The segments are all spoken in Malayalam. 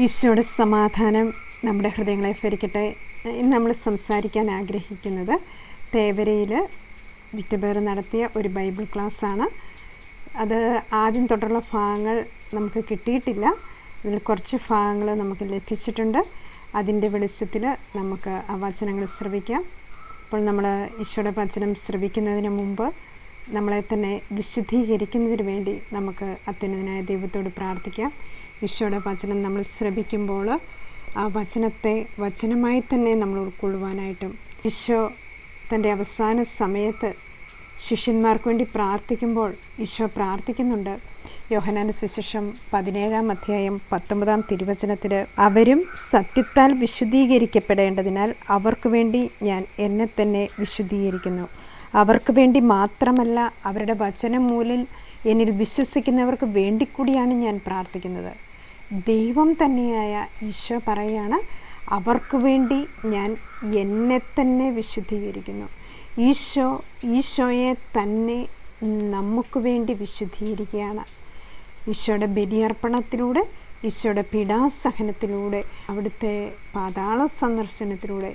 ഈശോയുടെ സമാധാനം നമ്മുടെ ഹൃദയങ്ങളെ ഭരിക്കട്ടെ ഇന്ന് നമ്മൾ സംസാരിക്കാൻ ആഗ്രഹിക്കുന്നത്. തേവരയിൽ വിറ്റുപേർ നടത്തിയ ഒരു ബൈബിൾ ക്ലാസ്സാണ്. അത് ആദ്യം തൊട്ടുള്ള ഭാഗങ്ങൾ നമുക്ക് കിട്ടിയിട്ടില്ല. ഇതിൽ കുറച്ച് ഭാഗങ്ങൾ നമുക്ക് ലഭിച്ചിട്ടുണ്ട്. അതിന്റെ വെളിച്ചത്തിൽ നമുക്ക് ആ വചനങ്ങൾ ശ്രവിക്കാം. അപ്പോൾ നമ്മൾ ഈശോയുടെ വചനം ശ്രവിക്കുന്നതിന് മുമ്പ് നമ്മളെ തന്നെ വിശുദ്ധീകരിക്കുന്നതിന് വേണ്ടി നമുക്ക് അത്യുന്നതനായ ദൈവത്തോട് പ്രാർത്ഥിക്കാം. ഈശോയുടെ വചനം നമ്മൾ ശ്രമിക്കുമ്പോൾ ആ വചനത്തെ വചനമായി തന്നെ നമ്മൾ ഉൾക്കൊള്ളുവാനായിട്ടും ഈശോ തന്റെ അവസാന സമയത്ത് ശിഷ്യന്മാർക്ക് വേണ്ടി പ്രാർത്ഥിക്കുമ്പോൾ ഈശോ പ്രാർത്ഥിക്കുന്നുണ്ട്. യോഹനാന സുശേഷം പതിനേഴാം അധ്യായം പത്തൊമ്പതാം തിരുവചനത്തിൽ അവരും സത്യത്താൽ വിശുദ്ധീകരിക്കപ്പെടേണ്ടതിനാൽ അവർക്ക് വേണ്ടി ഞാൻ എന്നെ തന്നെ വിശുദ്ധീകരിക്കുന്നു. അവർക്ക് വേണ്ടി മാത്രമല്ല അവരുടെ വചനം മൂലിൽ എന്നിൽ വിശ്വസിക്കുന്നവർക്ക് വേണ്ടി കൂടിയാണ് ഞാൻ പ്രാർത്ഥിക്കുന്നത്. ദൈവം തന്നെയായ ഈശോ പറയാണ് അവർക്ക് വേണ്ടി ഞാൻ എന്നെ തന്നെ വിശുദ്ധീകരിക്കുന്നു. ഈശോ ഈശോയെ തന്നെ നമുക്ക് വേണ്ടി വിശുദ്ധീകരിക്കുകയാണ്. ഈശോയുടെ ബലിയർപ്പണത്തിലൂടെ ഈശോയുടെ പീഡാസഹനത്തിലൂടെ അവിടുത്തെ പാതാള സന്ദർശനത്തിലൂടെ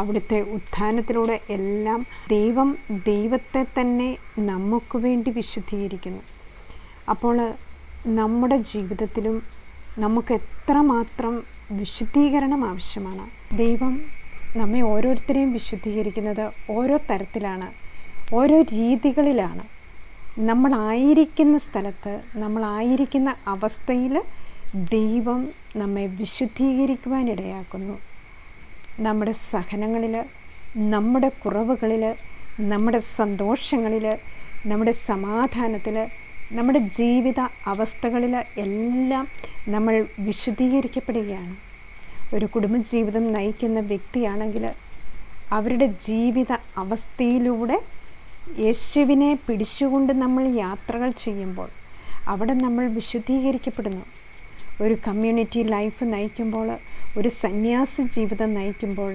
അവിടുത്തെ ഉത്ഥാനത്തിലൂടെ എല്ലാം ദൈവം ദൈവത്തെ തന്നെ നമുക്ക് വേണ്ടി വിശുദ്ധീകരിക്കുന്നു. അപ്പോൾ നമ്മുടെ ജീവിതത്തിലും നമുക്ക് എത്രമാത്രം വിശുദ്ധീകരണം ആവശ്യമാണ്. ദൈവം നമ്മെ ഓരോരുത്തരെയും വിശുദ്ധീകരിക്കുന്നത് ഓരോ തരത്തിലാണ് ഓരോ രീതികളിലാണ്. നമ്മളായിരിക്കുന്ന സ്ഥലത്ത് നമ്മളായിരിക്കുന്ന അവസ്ഥയിൽ ദൈവം നമ്മെ വിശുദ്ധീകരിക്കുവാനിടയാക്കുന്നു. നമ്മുടെ സഹനങ്ങളിൽ നമ്മുടെ കുറവുകളിൽ നമ്മുടെ സന്തോഷങ്ങളിൽ നമ്മുടെ സമാധാനത്തിൽ നമ്മുടെ ജീവിത അവസ്ഥകളിൽ എല്ലാം നമ്മൾ വിശദീകരിക്കപ്പെടുകയാണ്. ഒരു കുടുംബജീവിതം നയിക്കുന്ന വ്യക്തിയാണെങ്കിൽ അവരുടെ ജീവിത അവസ്ഥയിലൂടെ യേശുവിനെ പിടിച്ചുകൊണ്ട് നമ്മൾ യാത്രകൾ ചെയ്യുമ്പോൾ അവിടെ നമ്മൾ വിശുദ്ധീകരിക്കപ്പെടുന്നു ഒരു കമ്മ്യൂണിറ്റി ലൈഫ് നയിക്കുമ്പോൾ ഒരു സന്യാസി ജീവിതം നയിക്കുമ്പോൾ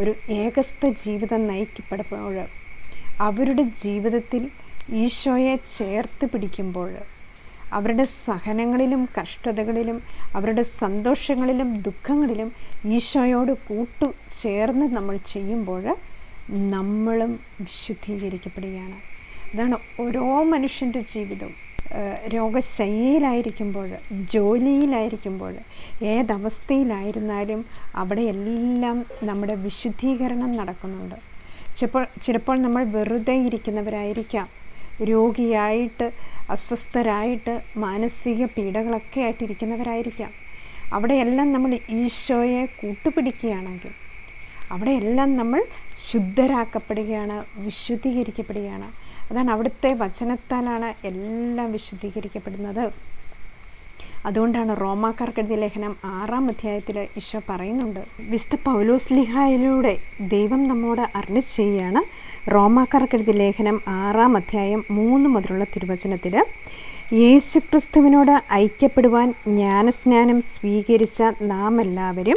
ഒരു ഏകസ്ഥ ജീവിതം നയിക്കപ്പെടുമ്പോൾ അവരുടെ ജീവിതത്തിൽ ഈശോയെ ചേർത്ത് പിടിക്കുമ്പോൾ അവരുടെ സഹനങ്ങളിലും കഷ്ടതകളിലും അവരുടെ സന്തോഷങ്ങളിലും ദുഃഖങ്ങളിലും ഈശോയോട് കൂട്ടു ചേർന്ന് നമ്മൾ ചെയ്യുമ്പോൾ നമ്മളും വിശുദ്ധീകരിക്കപ്പെടുകയാണ്. അതാണ് ഓരോ മനുഷ്യന്റെ ജീവിതവും. രോഗശയ്യയിലായിരിക്കുമ്പോൾ ജോലിയിലായിരിക്കുമ്പോൾ ഏതവസ്ഥയിലായിരുന്നാലും അവിടെയെല്ലാം നമ്മുടെ വിശുദ്ധീകരണം നടക്കുന്നുണ്ട്. ചിലപ്പോൾ ചിലപ്പോൾ നമ്മൾ വെറുതെ ഇരിക്കുന്നവരായിരിക്കാം. രോഗിയായിട്ട് അസ്വസ്ഥരായിട്ട് മാനസിക പീഡകളൊക്കെ ആയിട്ടിരിക്കുന്നവരായിരിക്കാം. അവിടെയെല്ലാം നമ്മൾ ഈശോയെ കൂട്ടുപിടിക്കുകയാണെങ്കിൽ അവിടെയെല്ലാം നമ്മൾ ശുദ്ധരാക്കപ്പെടുകയാണ് വിശുദ്ധീകരിക്കപ്പെടുകയാണ്. അതാണ് അവിടുത്തെ വചനത്താലാണ് എല്ലാം വിശുദ്ധീകരിക്കപ്പെടുന്നത്. അതുകൊണ്ടാണ് റോമാക്കാർക്കെഴുതിയ ലേഖനം ആറാം അധ്യായത്തിൽ ഈശോ പറയുന്നുണ്ട് വിശുദ്ധ പൗലോസ്ലിഹായിലൂടെ ദൈവം നമ്മോട് അർണിച്ച് ചെയ്യുകയാണ് റോമാക്കാർക്കെഴുതിയ ലേഖനം ആറാം അധ്യായം മൂന്ന് മുതലുള്ള തിരുവചനത്തിൽ യേശുക്രിസ്തുവിനോട് ഐക്യപ്പെടുവാൻ ജ്ഞാനസ്നാനം സ്വീകരിച്ച നാം എല്ലാവരും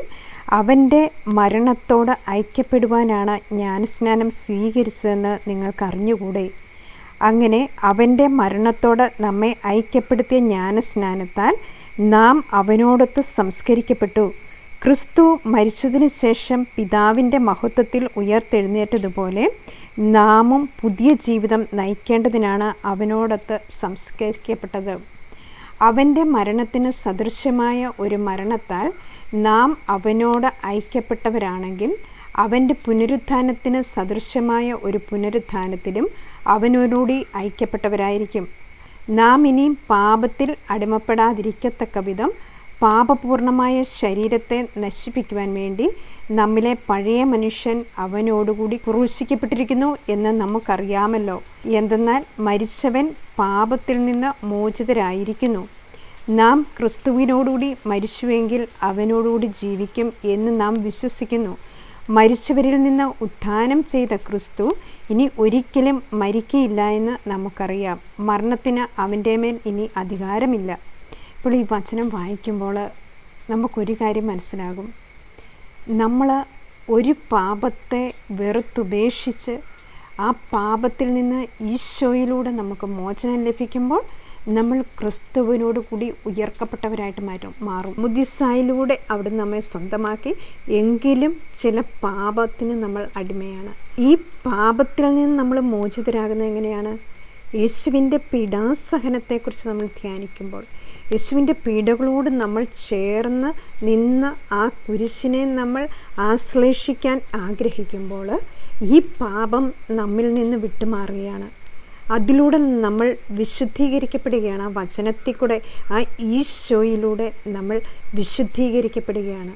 അവന്റെ മരണത്തോട് ഐക്യപ്പെടുവാനാണ് ജ്ഞാനസ്നാനം സ്വീകരിച്ചതെന്ന് നിങ്ങൾക്കറിഞ്ഞുകൂടെ? അങ്ങനെ അവന്റെ മരണത്തോട് നമ്മെ ഐക്യപ്പെടുത്തിയ ജ്ഞാനസ്നാനത്താൽ നാം അവനോടൊത്ത് സംസ്കരിക്കപ്പെട്ടു. ക്രിസ്തു മരിച്ചതിന് ശേഷം പിതാവിന്റെ മഹത്വത്തിൽ ഉയർത്തെഴുന്നേറ്റതുപോലെ നാമും പുതിയ ജീവിതം നയിക്കേണ്ടതിനാണ് അവനോടൊത്ത് സംസ്കരിക്കപ്പെട്ടത്. അവന്റെ മരണത്തിന് സദൃശമായ ഒരു മരണത്താൽ നാം അവനോട് ഐക്യപ്പെട്ടവരാണെങ്കിൽ അവന്റെ പുനരുത്ഥാനത്തിന് സദൃശമായ ഒരു പുനരുത്ഥാനത്തിലും അവനോടുകൂടി ഐക്യപ്പെട്ടവരായിരിക്കും. നാം ഇനിയും പാപത്തിൽ അടിമപ്പെടാതിരിക്കത്തക്ക വിധം പാപപൂർണമായ ശരീരത്തെ നശിപ്പിക്കുവാൻ വേണ്ടി നമ്മിലെ പഴയ മനുഷ്യൻ അവനോടുകൂടി ക്രൂശിക്കപ്പെട്ടിരിക്കുന്നു എന്ന് നമുക്കറിയാമല്ലോ. എന്തെന്നാൽ മരിച്ചവൻ പാപത്തിൽ നിന്ന് മോചിതരായിരിക്കുന്നു. നാം ക്രിസ്തുവിനോടുകൂടി മരിച്ചുവെങ്കിൽ അവനോടുകൂടി ജീവിക്കും എന്ന് നാം വിശ്വസിക്കുന്നു. മരിച്ചവരിൽ നിന്ന് ഉത്ഥാനം ചെയ്ത ക്രിസ്തു ഇനി ഒരിക്കലും മരിക്കയില്ല എന്ന് നമുക്കറിയാം. മരണത്തിന് അവന്റെ മേൽ ഇനി അധികാരമില്ല. ഇപ്പോൾ ഈ വചനം വായിക്കുമ്പോൾ നമുക്കൊരു കാര്യം മനസ്സിലാകും. നമ്മൾ ഒരു പാപത്തെ വെറുത്തുപേക്ഷിച്ച് ആ പാപത്തിൽ നിന്ന് ഈശോയിലൂടെ നമുക്ക് മോചനം ലഭിക്കുമ്പോൾ നമ്മൾ ക്രിസ്തുവിനോട് കൂടി ഉയർക്കപ്പെട്ടവരായിട്ട് മാറ്റും മാറും. മുദിസായിലൂടെ അവിടെ നമ്മെ സ്വന്തമാക്കി. എങ്കിലും ചില പാപത്തിന് നമ്മൾ അടിമയാണ്. ഈ പാപത്തിൽ നിന്ന് നമ്മൾ മോചിതരാകുന്നത് എങ്ങനെയാണ്? യേശുവിന്റെ പീഡാസഹനത്തെക്കുറിച്ച് നമ്മൾ ധ്യാനിക്കുമ്പോൾ യേശുവിന്റെ പീഡകളോട് നമ്മൾ ചേർന്ന് നിന്ന് ആ കുരിശിനെ നമ്മൾ ആശ്ലേഷിക്കാൻ ആഗ്രഹിക്കുമ്പോൾ ഈ പാപം നമ്മിൽ നിന്ന് വിട്ടുമാറുകയാണ്. അതിലൂടെ നമ്മൾ വിശുദ്ധീകരിക്കപ്പെടുകയാണ്. ആ വചനത്തിൽ കൂടെ ആ ഈശോയിലൂടെ നമ്മൾ വിശുദ്ധീകരിക്കപ്പെടുകയാണ്.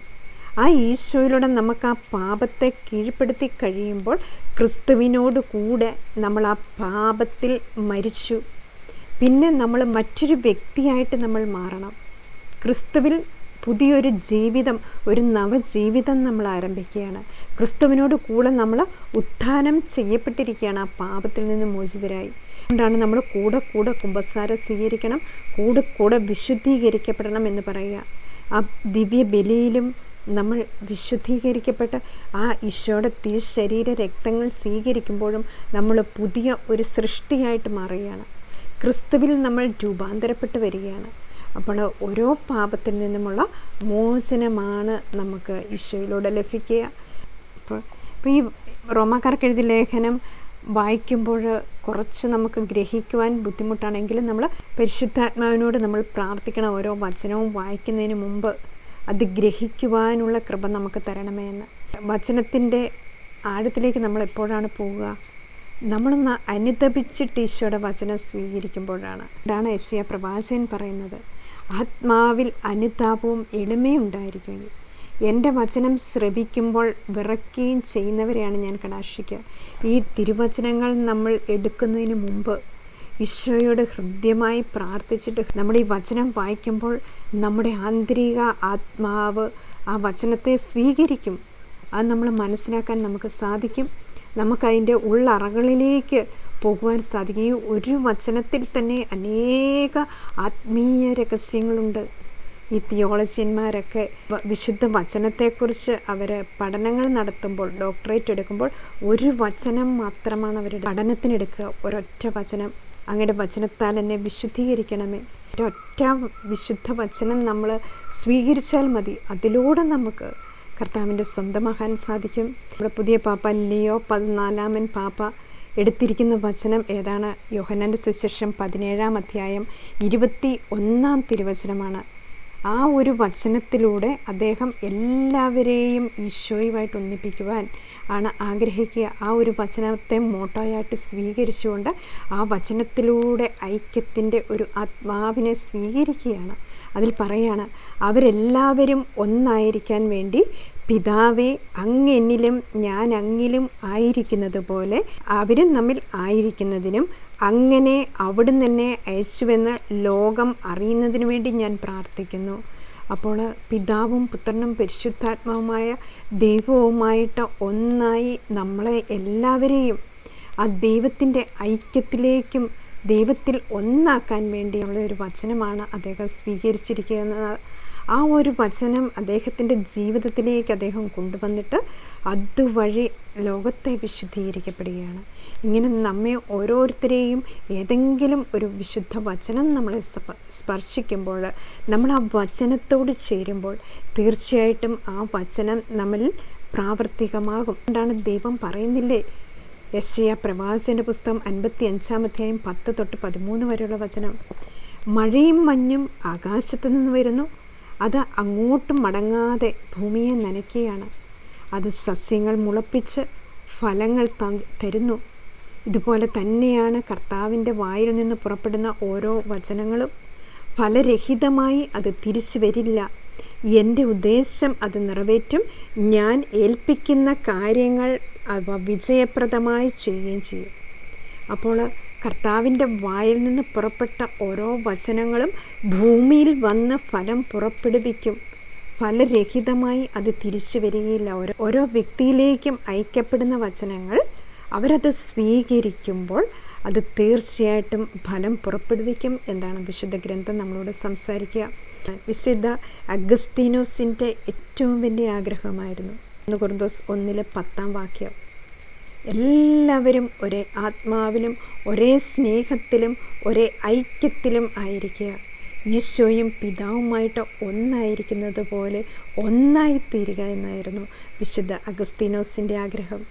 ആ ഈശോയിലൂടെ നമുക്ക് ആ പാപത്തെ കീഴ്പ്പെടുത്തി കഴിയുമ്പോൾ ക്രിസ്തുവിനോട് കൂടെ നമ്മൾ ആ പാപത്തിൽ മരിച്ചു. പിന്നെ നമ്മൾ മറ്റൊരു വ്യക്തിയായിട്ട് നമ്മൾ മാറണം. ക്രിസ്തുവിൽ പുതിയൊരു ജീവിതം ഒരു നവജീവിതം നമ്മൾ ആരംഭിക്കുകയാണ്. ക്രിസ്തുവിനോട് കൂടെ നമ്മൾ ഉത്ഥാനം ചെയ്യപ്പെട്ടിരിക്കുകയാണ് ആ പാപത്തിൽ നിന്ന് മോചിതരായി. അതുകൊണ്ടാണ് നമ്മൾ കൂടെ കൂടെ കുമ്പസാരം സ്വീകരിക്കണം കൂടെ കൂടെ വിശുദ്ധീകരിക്കപ്പെടണം എന്ന് പറയുക. ആ ദിവ്യ ബലിയിലും നമ്മൾ വിശുദ്ധീകരിക്കപ്പെട്ട് ആ ഈശോയുടെ തിരുശരീര രക്തങ്ങൾ സ്വീകരിക്കുമ്പോഴും നമ്മൾ പുതിയ ഒരു സൃഷ്ടിയായിട്ട് മാറുകയാണ്. ക്രിസ്തുവിൽ നമ്മൾ രൂപാന്തരപ്പെട്ട് വരികയാണ്. അപ്പോൾ ഓരോ പാപത്തിൽ നിന്നുമുള്ള മോചനമാണ് നമുക്ക് ഈശോയിലൂടെ ലഭിക്കുക. അപ്പോൾ ഇപ്പോൾ ഈ റോമാക്കാർക്ക് എഴുതിയ ലേഖനം വായിക്കുമ്പോൾ കുറച്ച് നമുക്ക് ഗ്രഹിക്കുവാൻ ബുദ്ധിമുട്ടാണെങ്കിലും നമ്മൾ പരിശുദ്ധാത്മാവിനോട് നമ്മൾ പ്രാർത്ഥിക്കണം. ഓരോ വചനവും വായിക്കുന്നതിന് മുമ്പ് അത് ഗ്രഹിക്കുവാനുള്ള കൃപ നമുക്ക് തരണമേ എന്ന്. വചനത്തിന്റെ ആഴത്തിലേക്ക് നമ്മൾ എപ്പോഴാണ് പോവുക? നമ്മളൊന്ന് അനുദപിച്ചിട്ട് ഈശോയുടെ വചനം സ്വീകരിക്കുമ്പോഴാണ്. ഇതാണ് യശ്യ പ്രവാചകൻ പറയുന്നത്. ആത്മാവിൽ അനുതാപവും എളിമയും ഉണ്ടായിരിക്കുകയും എന്റെ വചനം ശ്രവിക്കുമ്പോൾ വിറയ്ക്കുകയും ചെയ്യുന്നവരെയാണ് ഞാൻ കടാക്ഷിക്കുക. ഈ തിരുവചനങ്ങൾ നമ്മൾ എടുക്കുന്നതിന് മുമ്പ് ഈശോയോട് ഹൃദ്യമായി പ്രാർത്ഥിച്ചിട്ട് നമ്മുടെ ഈ വചനം വായിക്കുമ്പോൾ നമ്മുടെ ആന്തരിക ആത്മാവ് ആ വചനത്തെ സ്വീകരിക്കും. അത് നമ്മൾ മനസ്സിലാക്കാൻ നമുക്ക് സാധിക്കും. നമുക്കതിന്റെ ഉള്ളറകളിലേക്ക് പോകുവാൻ സാധിക്കും. ഒരു വചനത്തിൽ തന്നെ അനേക ആത്മീയ രഹസ്യങ്ങളുണ്ട്. ഈ തിയോളജിയന്മാരൊക്കെ വിശുദ്ധ വചനത്തെക്കുറിച്ച് അവർ പഠനങ്ങൾ നടത്തുമ്പോൾ ഡോക്ടറേറ്റ് എടുക്കുമ്പോൾ ഒരു വചനം മാത്രമാണ് അവരുടെ പഠനത്തിനെടുക്കുക. ഒരൊറ്റ വചനം. അങ്ങയുടെ വചനത്താൽ എന്നെ വിശുദ്ധീകരിക്കണമേ. ഒറ്റ വിശുദ്ധ വചനം നമ്മൾ സ്വീകരിച്ചാൽ മതി. അതിലൂടെ നമുക്ക് കർത്താവിന്റെ സ്വന്തമാകാൻ സാധിക്കും. നമ്മുടെ പുതിയ പാപ്പ ലിയോ പതിനാലാമൻ പാപ്പ എടുത്തിരിക്കുന്ന വചനം ഏതാണ്? യോഹനന്റെ സുശേഷം പതിനേഴാം അധ്യായം ഇരുപത്തി ഒന്നാം തിരുവചനമാണ്. ആ ഒരു വചനത്തിലൂടെ അദ്ദേഹം എല്ലാവരെയും ഈശോയുമായിട്ട് ഒന്നിപ്പിക്കുവാൻ ആണ് ആഗ്രഹിക്കുക. ആ ഒരു വചനത്തെ മോട്ടോയായിട്ട് സ്വീകരിച്ചുകൊണ്ട് ആ വചനത്തിലൂടെ ഐക്യത്തിന്റെ ഒരു ആത്മാവിനെ സ്വീകരിക്കുകയാണ്. അതിൽ പറയാണ് അവരെല്ലാവരും ഒന്നായിരിക്കാൻ വേണ്ടി പിതാവെ അങ്ങെന്നിലും ഞാൻ അങ്ങിലും ആയിരിക്കുന്നത് പോലെ അവരും തമ്മിൽ ആയിരിക്കുന്നതിനും അങ്ങനെ അവിടുന്ന് തന്നെ അയച്ചുവെന്ന് ലോകം അറിയുന്നതിന് വേണ്ടി ഞാൻ പ്രാർത്ഥിക്കുന്നു. അപ്പോൾ പിതാവും പുത്രനും പരിശുദ്ധാത്മാവുമായ ദൈവവുമായിട്ട് ഒന്നായി നമ്മളെ എല്ലാവരെയും ആ ദൈവത്തിന്റെ ഐക്യത്തിലേക്കും ദൈവത്തിൽ ഒന്നാക്കാൻ വേണ്ടിയുള്ള ഒരു വചനമാണ് അദ്ദേഹം സ്വീകരിച്ചിരിക്കുന്നത്. ആ ഒരു വചനം അദ്ദേഹത്തിന്റെ ജീവിതത്തിലേക്ക് അദ്ദേഹം കൊണ്ടുവന്നിട്ട് അതുവഴി ലോകത്തെ വിശുദ്ധീകരിക്കപ്പെടുകയാണ്. ഇങ്ങനെ നമ്മെ ഓരോരുത്തരെയും ഏതെങ്കിലും ഒരു വിശുദ്ധ വചനം നമ്മളെ സ്പർശിക്കുമ്പോൾ നമ്മൾ ആ വചനത്തോട് ചേരുമ്പോൾ തീർച്ചയായിട്ടും ആ വചനം നമ്മൾ പ്രാവർത്തികമാകും. എന്താണ് ദൈവം പറയുന്നില്ലേ? യശയ പ്രവാചന്റെ പുസ്തകം അൻപത്തി അഞ്ചാം അധ്യായം പത്ത് തൊട്ട് പതിമൂന്ന് വരെയുള്ള വചനം. മഴയും മഞ്ഞും ആകാശത്തു നിന്ന് വരുന്നു. അത് അങ്ങോട്ടും മടങ്ങാതെ ഭൂമിയെ നനയ്ക്കുകയാണ്. അത് സസ്യങ്ങൾ മുളപ്പിച്ച് ഫലങ്ങൾ തരുന്നു. ഇതുപോലെ തന്നെയാണ് കർത്താവിന്റെ വായിൽ നിന്ന് പുറപ്പെടുന്ന ഓരോ വചനങ്ങളും. ഫലരഹിതമായി അത് തിരിച്ചു വരില്ല. എന്റെ ഉദ്ദേശം അത് നിറവേറ്റും. ഞാൻ ഏൽപ്പിക്കുന്ന കാര്യങ്ങൾ അവ വിജയപ്രദമായി ചെയ്യുകയും ചെയ്യും. അപ്പോൾ കർത്താവിന്റെ വായിൽ നിന്ന് പുറപ്പെട്ട ഓരോ വചനങ്ങളും ഭൂമിയിൽ വന്ന് ഫലം പുറപ്പെടുവിക്കും. ഫലരഹിതമായി അത് തിരിച്ചു വരികയില്ല. ഓരോ ഓരോ വ്യക്തിയിലേക്കും അയക്കപ്പെടുന്ന വചനങ്ങൾ അവരത് സ്വീകരിക്കുമ്പോൾ അത് തീർച്ചയായിട്ടും ഫലം പുറപ്പെടുവിക്കും എന്നാണ് വിശുദ്ധ ഗ്രന്ഥം നമ്മളോട് സംസാരിക്കുക. വിശുദ്ധ അഗസ്തീനോസിന്റെ ഏറ്റവും വലിയ ആഗ്രഹമായിരുന്നു. കുറുന്തോസ് ഒന്നിലെ പത്താം വാക്യം. എല്ലാവരും ഒരേ ആത്മാവിലും ഒരേ സ്നേഹത്തിലും ഒരേ ഐക്യത്തിലും ആയിരിക്കുക. ഈശോയും പിതാവുമായിട്ട് ഒന്നായിരിക്കുന്നത് പോലെ ഒന്നായിത്തീരുക എന്നായിരുന്നു വിശുദ്ധ അഗസ്തീനോസിന്റെ ആഗ്രഹം.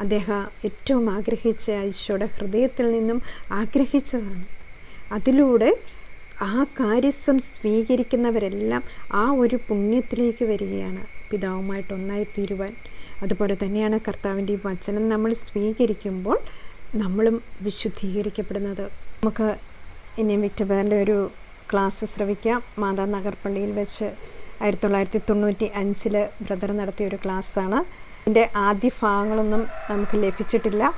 അദ്ദേഹം ഏറ്റവും ആഗ്രഹിച്ച ഈശോയുടെ ഹൃദയത്തിൽ നിന്നും ആഗ്രഹിച്ചതാണ്. അതിലൂടെ ആ കാര്യസം സ്വീകരിക്കുന്നവരെല്ലാം ആ ഒരു പുണ്യത്തിലേക്ക് വരികയാണ്. പിതാവുമായിട്ട് ഒന്നായിത്തീരുവാൻ അതുപോലെ തന്നെയാണ് കർത്താവിന്റെ വചനം നമ്മൾ സ്വീകരിക്കുമ്പോൾ നമ്മളും വിശുദ്ധീകരിക്കപ്പെടുന്നത്. നമുക്ക് ഇനി വിക്ടബറിന്റെ ഒരു ക്ലാസ് ശ്രവിക്കാം. മാതാ നഗർ പള്ളിയിൽ വെച്ച് ആയിരത്തി തൊള്ളായിരത്തി തൊണ്ണൂറ്റി അഞ്ചിൽ ബ്രദർ നടത്തിയ ഒരു ക്ലാസ്സാണ്. ഇതിന്റെ ആദ്യ ഭാഗങ്ങളൊന്നും നമുക്ക് ലഭിച്ചിട്ടില്ല.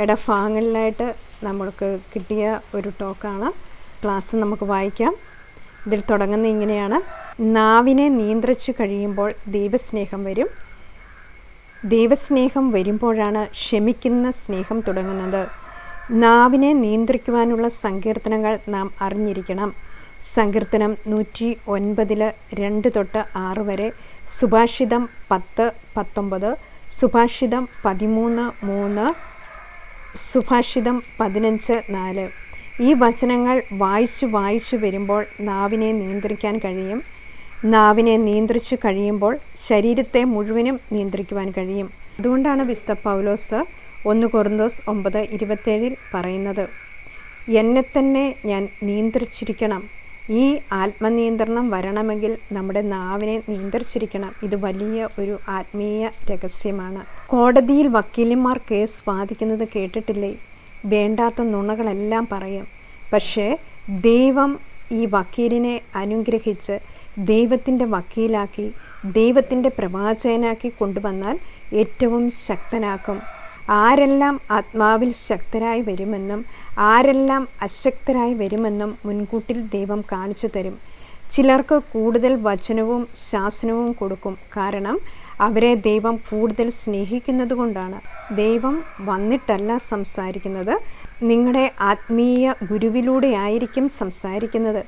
ഇടഭാഗങ്ങളിലായിട്ട് നമ്മൾക്ക് കിട്ടിയ ഒരു ടോക്കാണ്. ക്ലാസ് നമുക്ക് വായിക്കാം. ഇതിൽ തുടങ്ങുന്നത് ഇങ്ങനെയാണ്. നാവിനെ നിയന്ത്രിച്ചു കഴിയുമ്പോൾ ദൈവസ്നേഹം വരും. ദൈവസ്നേഹം വരുമ്പോഴാണ് ക്ഷമിക്കുന്ന സ്നേഹം തുടങ്ങുന്നത്. നാവിനെ നിയന്ത്രിക്കുവാനുള്ള സങ്കീർത്തനങ്ങൾ നാം അറിഞ്ഞിരിക്കണം. സങ്കീർത്തനം നൂറ്റി ഒൻപതിൽ രണ്ട് തൊട്ട് ആറ് വരെ. സുഭാഷിതം പത്ത് പത്തൊമ്പത്. സുഭാഷിതം പതിമൂന്ന് മൂന്ന്. സുഭാഷിതം പതിനഞ്ച് നാല്. ഈ വചനങ്ങൾ വായിച്ചു വായിച്ചു വരുമ്പോൾ നാവിനെ നിയന്ത്രിക്കാൻ കഴിയും. നാവിനെ നിയന്ത്രിച്ചു കഴിയുമ്പോൾ ശരീരത്തെ മുഴുവനും നിയന്ത്രിക്കുവാൻ കഴിയും. അതുകൊണ്ടാണ് വിസ്ത പൗലോസ് ഒന്ന് കൊറിന്തോസ് ഒമ്പത് ഇരുപത്തേഴിൽ പറയുന്നത് എന്നെ തന്നെ ഞാൻ നിയന്ത്രിച്ചിരിക്കണം. ഈ ആത്മനിയന്ത്രണം വരണമെങ്കിൽ നമ്മുടെ നാവിനെ നിയന്ത്രിച്ചിരിക്കണം. ഇത് വലിയ ഒരു ആത്മീയ രഹസ്യമാണ്. കോടതിയിൽ വക്കീലന്മാർ കേസ് വാദിക്കുന്നത് കേട്ടിട്ടില്ലേ? വേണ്ടാത്ത നുണകളെല്ലാം പറയും. പക്ഷേ ദൈവം ഈ വക്കീലിനെ അനുഗ്രഹിച്ച് ദൈവത്തിന്റെ വക്കീലാക്കി ദൈവത്തിന്റെ പ്രവാചകനാക്കി കൊണ്ടുവന്നാൽ ഏറ്റവും ശക്തനാക്കും ആരെല്ലാം ആത്മാവിൽ ശക്തരായി വരുമെന്നും ആരെല്ലാം അശക്തരായി വരുമെന്നും മുൻകൂട്ടിൽ ദൈവം കാണിച്ചു തരും. ചിലർക്ക് കൂടുതൽ വചനവും ശാസനവും കൊടുക്കും. കാരണം അവരെ ദൈവം കൂടുതൽ സ്നേഹിക്കുന്നത് കൊണ്ടാണ്. ദൈവം വന്നിട്ടല്ല സംസാരിക്കുന്നത്. നിങ്ങളുടെ ആത്മീയ ഗുരുവിലൂടെ ആയിരിക്കും സംസാരിക്കുന്നത്.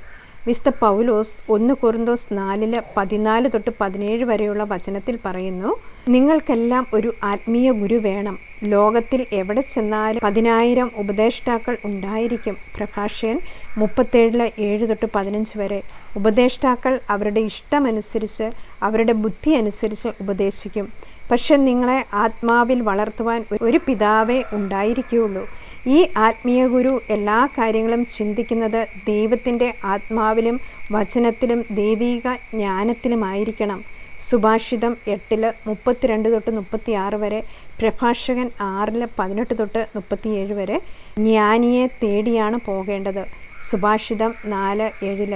വിസ്ത പൗലോസ് ഒന്ന് കുറുന്തോസ് നാലിൽ പതിനാല് തൊട്ട് പതിനേഴ് വരെയുള്ള വചനത്തിൽ പറയുന്നു നിങ്ങൾക്കെല്ലാം ഒരു ആത്മീയ ഗുരു വേണം. ലോകത്തിൽ എവിടെ ചെന്നാലും പതിനായിരം ഉപദേഷ്ടാക്കൾ ഉണ്ടായിരിക്കും. പ്രഭാഷകൻ മുപ്പത്തേഴിൽ ഏഴ് തൊട്ട് പതിനഞ്ച് വരെ. ഉപദേഷ്ടാക്കൾ അവരുടെ ഇഷ്ടമനുസരിച്ച് അവരുടെ ബുദ്ധി അനുസരിച്ച് ഉപദേശിക്കും. പക്ഷെ നിങ്ങളെ ആത്മാവിൽ വളർത്തുവാൻ ഒരു പിതാവേ ഉണ്ടായിരിക്കുകയുള്ളൂ. ഈ ആത്മീയ ഗുരു എല്ലാ കാര്യങ്ങളും ചിന്തിക്കുന്നത് ദൈവത്തിന്റെ ആത്മാവിലും വചനത്തിലും ദൈവീക ജ്ഞാനത്തിലുമായിരിക്കണം. സുഭാഷിതം എട്ടിൽ മുപ്പത്തിരണ്ട് തൊട്ട് മുപ്പത്തിയാറ് വരെ പ്രഭാഷകൻ ആറിൽ പതിനെട്ട് തൊട്ട് മുപ്പത്തിയേഴ് വരെ ജ്ഞാനിയെ തേടിയാണ് പോകേണ്ടത്. സുഭാഷിതം നാല് ഏഴിൽ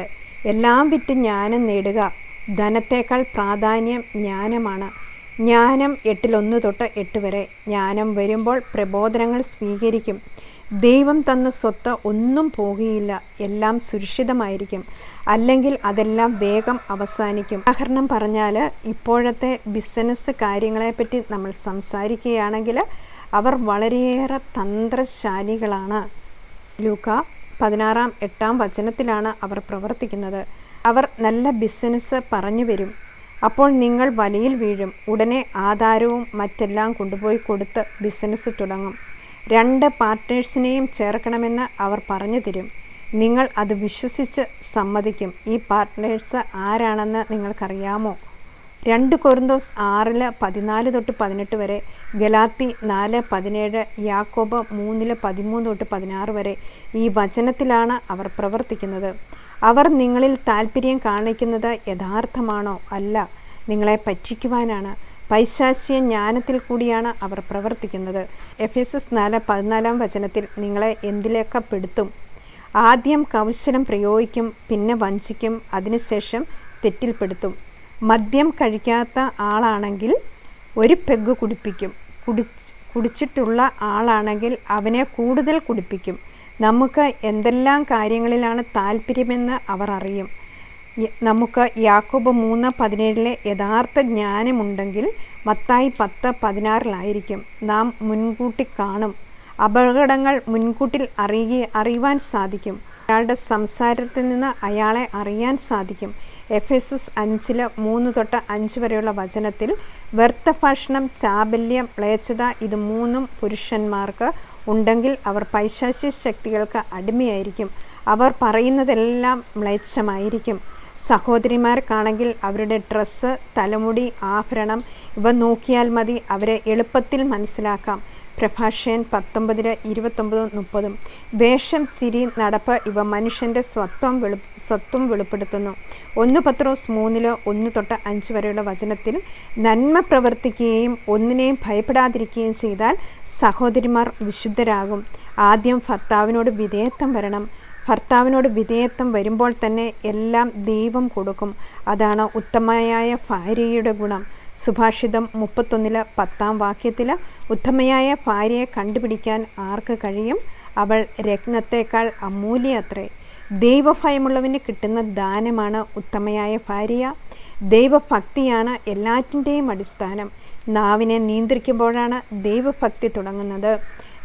എല്ലാം വിറ്റ് ജ്ഞാനം നേടുക ധനത്തേക്കാൾ പ്രാധാന്യം ജ്ഞാനമാണ്. ജ്ഞാനം എട്ടിലൊന്ന് തൊട്ട് എട്ട് വരെ. ജ്ഞാനം വരുമ്പോൾ പ്രബോധനങ്ങൾ സ്വീകരിക്കും. ദൈവം തന്ന സ്വത്ത് ഒന്നും പോകുകയില്ല എല്ലാം സുരക്ഷിതമായിരിക്കും. അല്ലെങ്കിൽ അതെല്ലാം വേഗം അവസാനിക്കും. ഉദാഹരണം പറഞ്ഞാൽ ഇപ്പോഴത്തെ ബിസിനസ് കാര്യങ്ങളെപ്പറ്റി നമ്മൾ സംസാരിക്കുകയാണെങ്കിൽ അവർ വളരെയേറെ തന്ത്രശാലികളാണ്. ലൂക്ക പതിനാറാം എട്ടാം വചനത്തിലാണ് അവർ പ്രവർത്തിക്കുന്നത്. അവർ നല്ല ബിസിനസ് പറഞ്ഞു വരും. അപ്പോൾ നിങ്ങൾ വലയിൽ വീഴും. ഉടനെ ആധാരവും മറ്റെല്ലാം കൊണ്ടുപോയി കൊടുത്ത് ബിസിനസ് തുടങ്ങും. രണ്ട് പാർട്ട്നേഴ്സിനെയും ചേർക്കണമെന്ന് അവർ പറഞ്ഞു തരും. നിങ്ങൾ അത് വിശ്വസിച്ച് സമ്മതിക്കും. ഈ പാർട്ട്നേഴ്സ് ആരാണെന്ന് നിങ്ങൾക്കറിയാമോ? രണ്ട് കൊറിന്തോസ് ആറിൽ പതിനാല് തൊട്ട് പതിനെട്ട് വരെ ഗലാത്തി നാല് പതിനേഴ് യാക്കോബ് മൂന്നിൽ പതിമൂന്ന് തൊട്ട് പതിനാറ് വരെ ഈ വചനത്തിലാണ് അവർ പ്രവർത്തിക്കുന്നത്. അവർ നിങ്ങളിൽ താല്പര്യം കാണിക്കുന്നത് യഥാർത്ഥമാണോ അല്ല നിങ്ങളെ പറ്റിക്കുവാനാണ്. പൈശാശ്യ ജ്ഞാനത്തിൽ കൂടിയാണ് അവർ പ്രവർത്തിക്കുന്നത്. എഫ് എസ് എസ് നാല് പതിനാലാം വചനത്തിൽ നിങ്ങളെ എന്തിലേക്ക് പെടുത്തും? ആദ്യം കൗശലം പ്രയോഗിക്കും പിന്നെ വഞ്ചിക്കും അതിനുശേഷം തെറ്റിൽപ്പെടുത്തും. മദ്യം കഴിക്കാത്ത ആളാണെങ്കിൽ ഒരു പെഗ് കുടിപ്പിക്കും. കുടി കുടിച്ചിട്ടുള്ള ആളാണെങ്കിൽ അവനെ കൂടുതൽ കുടിപ്പിക്കും. നമുക്ക് എന്തെല്ലാം കാര്യങ്ങളിലാണ് താല്പര്യമെന്ന് അവർ അറിയും. നമുക്ക് യാക്കോബ് മൂന്ന് പതിനേഴിലെ യഥാർത്ഥ ജ്ഞാനമുണ്ടെങ്കിൽ മത്തായി പത്ത് പതിനാറിലായിരിക്കും. നാം മുൻകൂട്ടി കാണും. അപകടങ്ങൾ മുൻകൂട്ടിൽ അറിയുക അറിയുവാൻ സാധിക്കും. അയാളുടെ സംസാരത്തിൽ നിന്ന് അയാളെ അറിയാൻ സാധിക്കും. എഫ് എസ് എസ് അഞ്ചിൽ മൂന്ന് തൊട്ട് അഞ്ച് വരെയുള്ള വചനത്തിൽ വ്യർത്ഥഭാഷണം ചാബല്യം മ്ലേച്ഛത ഇത് മൂന്നും പുരുഷന്മാർക്ക് ഉണ്ടെങ്കിൽ അവർ പൈശാശ്യ ശക്തികൾക്ക് അടിമയായിരിക്കും. അവർ പറയുന്നതെല്ലാം മ്ലേച്ഛമായിരിക്കും. സഹോദരിമാർക്കാണെങ്കിൽ അവരുടെ ഡ്രസ്സ് തലമുടി ആഭരണം ഇവ നോക്കിയാൽ മതി. അവരെ എളുപ്പത്തിൽ മനസ്സിലാക്കാം. പ്രഭാഷകൻ പത്തൊമ്പതിന് ഇരുപത്തൊമ്പതും മുപ്പതും. വേഷം ചിരി നടപ്പ് ഇവ മനുഷ്യന്റെ സ്വത്വം വെളു സ്വത്വം വെളിപ്പെടുത്തുന്നു. ഒന്ന് പത്രോസ് മൂന്നിൽ ഒന്ന് തൊട്ട് അഞ്ച് വരെയുള്ള വചനത്തിൽ നന്മ പ്രവർത്തിക്കുകയും ഒന്നിനെയും ഭയപ്പെടാതിരിക്കുകയും ചെയ്താൽ സഹോദരിമാർ വിശുദ്ധരാകും. ആദ്യം ഭർത്താവിനോട് വിധേയത്വം വരണം. ഭർത്താവിനോട് വിധേയത്വം വരുമ്പോൾ തന്നെ എല്ലാം ദൈവം കൊടുക്കും. അതാണ് ഉത്തമയായ ഭാര്യയുടെ ഗുണം. സുഭാഷിതം മുപ്പത്തൊന്നിൽ പത്താം വാക്യത്തിൽ ഉത്തമയായ ഭാര്യയെ കണ്ടുപിടിക്കാൻ ആർക്ക് കഴിയും? അവൾ രത്നത്തേക്കാൾ അമൂല്യത്രേ ദൈവഭയമുള്ളവന് കിട്ടുന്ന ദാനമാണ് ഉത്തമയായ ഭാര്യ. ദൈവഭക്തിയാണ് എല്ലാറ്റിന്റെയും അടിസ്ഥാനം. നാവിനെ നിയന്ത്രിക്കുമ്പോഴാണ് ദൈവഭക്തി തുടങ്ങുന്നത്.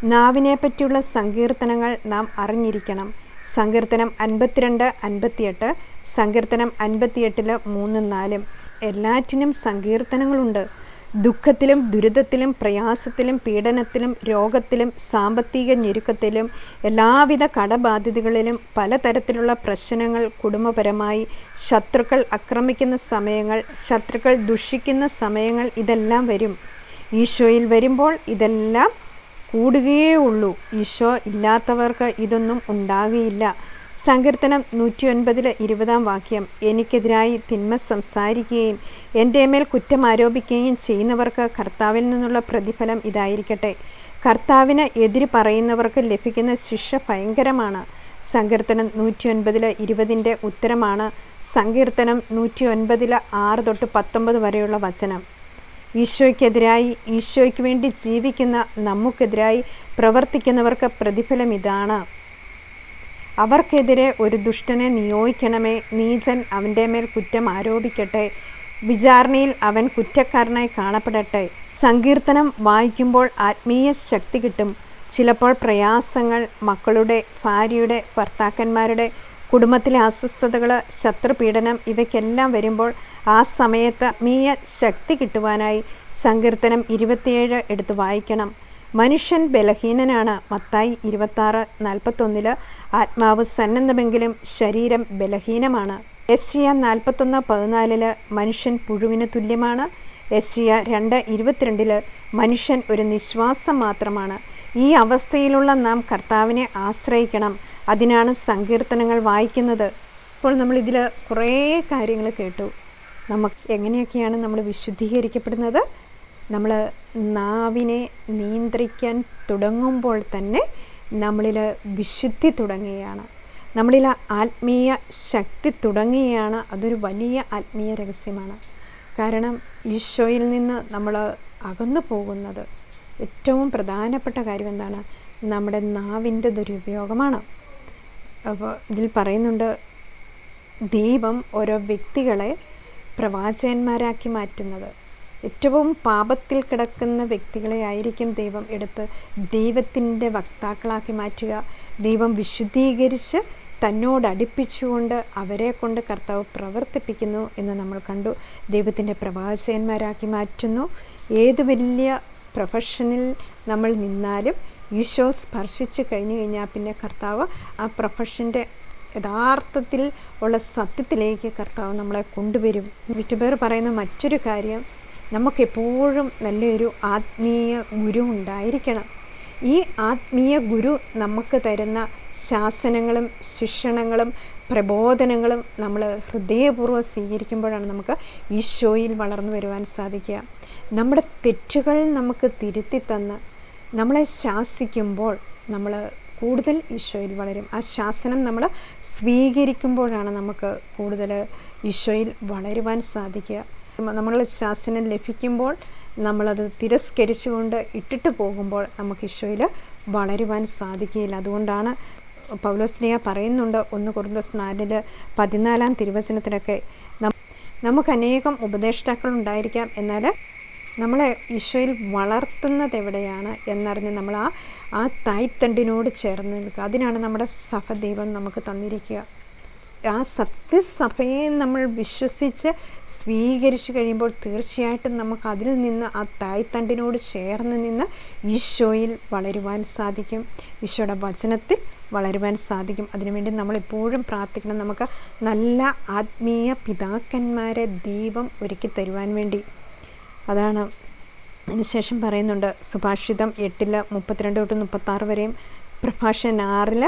നാവിനെ പറ്റിയുള്ള സങ്കീർത്തനങ്ങൾ നാം അറിഞ്ഞിരിക്കണം. സങ്കീർത്തനം അൻപത്തിരണ്ട് അൻപത്തിയെട്ട് സങ്കീർത്തനം അൻപത്തിയെട്ടിൽ മൂന്നും നാലും. എല്ലാറ്റിനും സങ്കീർത്തനങ്ങളുണ്ട്. ദുഃഖത്തിലും ദുരിതത്തിലും പ്രയാസത്തിലും പീഡനത്തിലും രോഗത്തിലും സാമ്പത്തിക ഞെരുക്കത്തിലും എല്ലാവിധ കടബാധ്യതകളിലും പലതരത്തിലുള്ള പ്രശ്നങ്ങൾ കുടുംബപരമായി ശത്രുക്കൾ ആക്രമിക്കുന്ന സമയങ്ങൾ ശത്രുക്കൾ ദുഷിക്കുന്ന സമയങ്ങൾ ഇതെല്ലാം വരും. ഈശോയിൽ വരുമ്പോൾ ഇതെല്ലാം കൂടുകയേ ഉള്ളൂ. ഈശോ ഇല്ലാത്തവർക്ക് ഇതൊന്നും ഉണ്ടാകുകയില്ല. സങ്കീർത്തനം നൂറ്റി ഒൻപതിൽ ഇരുപതാം വാക്യം എനിക്കെതിരായി തിന്മ സംസാരിക്കുകയും എന്റെ മേൽ കുറ്റം ആരോപിക്കുകയും ചെയ്യുന്നവർക്ക് കർത്താവിൽ നിന്നുള്ള പ്രതിഫലം ഇതായിരിക്കട്ടെ. കർത്താവിന് എതിര് പറയുന്നവർക്ക് ലഭിക്കുന്ന ശിക്ഷ ഭയങ്കരമാണ്. സങ്കീർത്തനം നൂറ്റി ഒൻപതിൽ ഇരുപതിന്റെ ഉത്തരമാണ് സങ്കീർത്തനം നൂറ്റി ഒൻപതിൽ ആറ് തൊട്ട് പത്തൊമ്പത് വരെയുള്ള വചനം. ഈശോയ്ക്കെതിരായി ഈശോയ്ക്ക് വേണ്ടി ജീവിക്കുന്ന നമുക്കെതിരായി പ്രവർത്തിക്കുന്നവർക്ക് പ്രതിഫലം ഇതാണ്. അവർക്കെതിരെ ഒരു ദുഷ്ടനെ നിയോഗിക്കണമേ. നീചൻ അവന്റെ മേൽ കുറ്റം ആരോപിക്കട്ടെ. വിചാരണയിൽ അവൻ കുറ്റക്കാരനായി കാണപ്പെടട്ടെ. സങ്കീർത്തനം വായിക്കുമ്പോൾ ആത്മീയ ശക്തി കിട്ടും. ചിലപ്പോൾ പ്രയാസങ്ങൾ മക്കളുടെ ഭാര്യയുടെ ഭർത്താക്കന്മാരുടെ കുടുംബത്തിലെ അസ്വസ്ഥതകൾ ശത്രുപീഡനം ഇവയ്ക്കെല്ലാം വരുമ്പോൾ ആ സമയത്ത് മീയ ശക്തി കിട്ടുവാനായി സങ്കീർത്തനം ഇരുപത്തിയേഴ് എടുത്ത് വായിക്കണം. മനുഷ്യൻ ബലഹീനനാണ്. മത്തായി ഇരുപത്താറ് നാൽപ്പത്തൊന്നിൽ ആത്മാവ് സന്നദ്ധമെങ്കിലും ശരീരം ബലഹീനമാണ്. എസ്ജിയ നാൽപ്പത്തൊന്ന് പതിനാലിൽ മനുഷ്യൻ പുഴുവിന് തുല്യമാണ്. എസ്ജിയ രണ്ട് ഇരുപത്തിരണ്ടിൽ മനുഷ്യൻ ഒരു നിശ്വാസം മാത്രമാണ്. ഈ അവസ്ഥയിലുള്ള നാം കർത്താവിനെ ആശ്രയിക്കണം. അതിനാണ് സങ്കീർത്തനങ്ങൾ വായിക്കുന്നത്. ഇപ്പോൾ നമ്മൾ ഇതിൽ കുറേ കാര്യങ്ങൾ കേട്ടു. നമുക്ക് എങ്ങനെയൊക്കെയാണ് നമ്മൾ വിശുദ്ധീകരിക്കപ്പെടുന്നത്? നമ്മൾ നാവിനെ നിയന്ത്രിക്കാൻ തുടങ്ങുമ്പോൾ തന്നെ നമ്മളിൽ വിശുദ്ധി തുടങ്ങുകയാണ്. നമ്മളിൽ ആത്മീയ ശക്തി തുടങ്ങുകയാണ്. അതൊരു വലിയ ആത്മീയ രഹസ്യമാണ്. കാരണം ഈശോയിൽ നിന്ന് നമ്മൾ അകന്നു പോകുന്നത് ഏറ്റവും പ്രധാനപ്പെട്ട കാര്യം എന്താണ്? നമ്മുടെ നാവിന്റെ ദുരുപയോഗമാണ് അപ്പോൾ ഇതിൽ പറയുന്നുണ്ട് ദൈവം ഓരോ വ്യക്തികളെ പ്രവാചകന്മാരാക്കി മാറ്റുന്നത്. ഏറ്റവും പാപത്തിൽ കിടക്കുന്ന വ്യക്തികളെ ആയിരിക്കും ദൈവം എടുത്ത് ദൈവത്തിന്റെ വക്താക്കളാക്കി മാറ്റുക. ദൈവം വിശുദ്ധീകരിച്ച് തന്നോട് അടുപ്പിച്ചുകൊണ്ട് അവരെ കൊണ്ട് കർത്താവ് പ്രവർത്തിപ്പിക്കുന്നു എന്ന് നമ്മൾ കണ്ടു. ദൈവത്തിന്റെ പ്രവാചകന്മാരാക്കി മാറ്റുന്നു. ഏത് വലിയ പ്രൊഫഷനിൽ നമ്മൾ നിന്നാലും ഈശോ സ്പർശിച്ച് കഴിഞ്ഞു കഴിഞ്ഞാൽ പിന്നെ കർത്താവ് ആ പ്രൊഫഷന്റെ യഥാർത്ഥത്തിൽ ഉള്ള സത്യത്തിലേക്ക് കർത്താവ് നമ്മളെ കൊണ്ടുവരും. വിറ്റുപേർ പറയുന്ന മറ്റൊരു കാര്യം നമുക്കെപ്പോഴും നല്ലൊരു ആത്മീയ ഗുരു ഉണ്ടായിരിക്കണം. ഈ ആത്മീയ ഗുരു നമുക്ക് തരുന്ന ശാസനങ്ങളും ശിക്ഷണങ്ങളും പ്രബോധനങ്ങളും നമ്മൾ ഹൃദയപൂർവം സ്വീകരിക്കുമ്പോഴാണ് നമുക്ക് ഈശോയിൽ വളർന്നു വരുവാൻ സാധിക്കുക. നമ്മുടെ തെറ്റുകൾ നമുക്ക് തിരുത്തി തന്ന് നമ്മളെ ശാസിക്കുമ്പോൾ നമ്മൾ കൂടുതൽ ഈശോയിൽ വളരും. ആ ശാസനം നമ്മൾ സ്വീകരിക്കുമ്പോഴാണ് നമുക്ക് കൂടുതൽ ഈശോയിൽ വളരുവാൻ സാധിക്കുക. നമ്മൾ ശാസനം ലഭിക്കുമ്പോൾ നമ്മളത് തിരസ്കരിച്ചുകൊണ്ട് ഇട്ടിട്ട് പോകുമ്പോൾ നമുക്ക് ഈശോയിൽ വളരുവാൻ സാധിക്കുകയില്ല. അതുകൊണ്ടാണ് പൗലോസ്ലിയ പറയുന്നുണ്ട് ഒന്ന് കുറുന്തസ് നാലിൽ പതിനാലാം തിരുവചനത്തിലൊക്കെ നമുക്ക് അനേകം ഉപദേഷ്ടാക്കൾ ഉണ്ടായിരിക്കാം എന്നാൽ നമ്മളെ ഈശോയിൽ വളർത്തുന്നത് എവിടെയാണ് എന്നറിഞ്ഞ് നമ്മൾ ആ ആ തായ്തണ്ടിനോട് ചേർന്ന് നിൽക്കുക. അതിനാണ് നമ്മുടെ സഭ ദൈവം നമുക്ക് തന്നിരിക്കുക. ആ സത്യസഭയെ നമ്മൾ വിശ്വസിച്ച് സ്വീകരിച്ചു കഴിയുമ്പോൾ തീർച്ചയായിട്ടും നമുക്ക് അതിൽ നിന്ന് ആ തായ്തണ്ടിനോട് ചേർന്ന് നിന്ന് ഈശോയിൽ വളരുവാൻ സാധിക്കും. ഈശോയുടെ വചനത്തിൽ വളരുവാൻ സാധിക്കും. അതിനുവേണ്ടി നമ്മൾ എപ്പോഴും പ്രാർത്ഥിക്കണം. നമുക്ക് നല്ല ആത്മീയ പിതാക്കന്മാരെ ദൈവം ഒരുക്കി തരുവാൻ വേണ്ടി. അതാണ് അതിനുശേഷം പറയുന്നുണ്ട് സുഭാഷിതം എട്ടിൽ മുപ്പത്തിരണ്ട് തൊട്ട് മുപ്പത്താറ് വരെയും പ്രഭാഷൻ ആറിൽ